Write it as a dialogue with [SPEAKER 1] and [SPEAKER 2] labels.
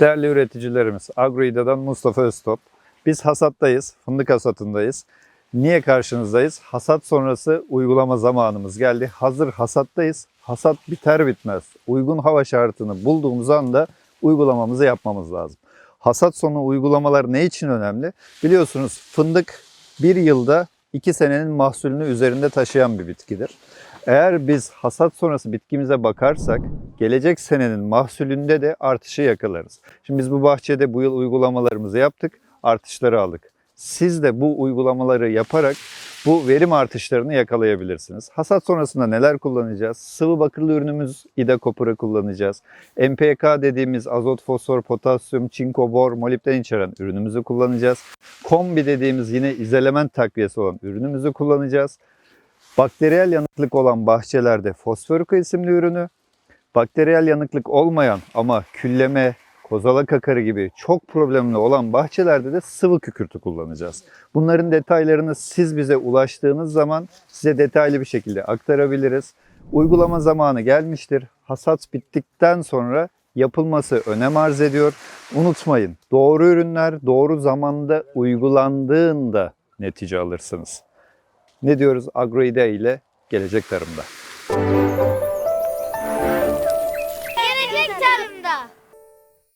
[SPEAKER 1] Değerli üreticilerimiz, Agroida'dan Mustafa Öztop. Biz hasattayız, fındık hasatındayız. Niye karşınızdayız? Hasat sonrası uygulama zamanımız geldi. Hazır hasattayız. Hasat biter bitmez. Uygun hava şartını bulduğumuz anda uygulamamızı yapmamız lazım. Hasat sonu uygulamalar ne için önemli? Biliyorsunuz fındık bir yılda iki senenin mahsulünü üzerinde taşıyan bir bitkidir. Eğer biz hasat sonrası bitkimize bakarsak gelecek senenin mahsulünde de artışı yakalarız. Şimdi biz bu bahçede bu yıl uygulamalarımızı yaptık, artışları aldık. Siz de bu uygulamaları yaparak bu verim artışlarını yakalayabilirsiniz. Hasat sonrasında neler kullanacağız? Sıvı bakırlı ürünümüz İda Kopur'u kullanacağız. MPK dediğimiz azot, fosfor, potasyum, çinko, bor, molibden içeren ürünümüzü kullanacağız. Kombi dediğimiz yine izolement takviyesi olan ürünümüzü kullanacağız. Bakteriyel yanıklık olan bahçelerde fosforika isimli ürünü, bakteriyel yanıklık olmayan ama külleme, kozalak kakarı gibi çok problemli olan bahçelerde de sıvı kükürtü kullanacağız. Bunların detaylarını siz bize ulaştığınız zaman size detaylı bir şekilde aktarabiliriz. Uygulama zamanı gelmiştir. Hasat bittikten sonra yapılması önem arz ediyor. Unutmayın doğru ürünler doğru zamanda uygulandığında netice alırsınız. Ne diyoruz Agroide ile gelecek tarımda?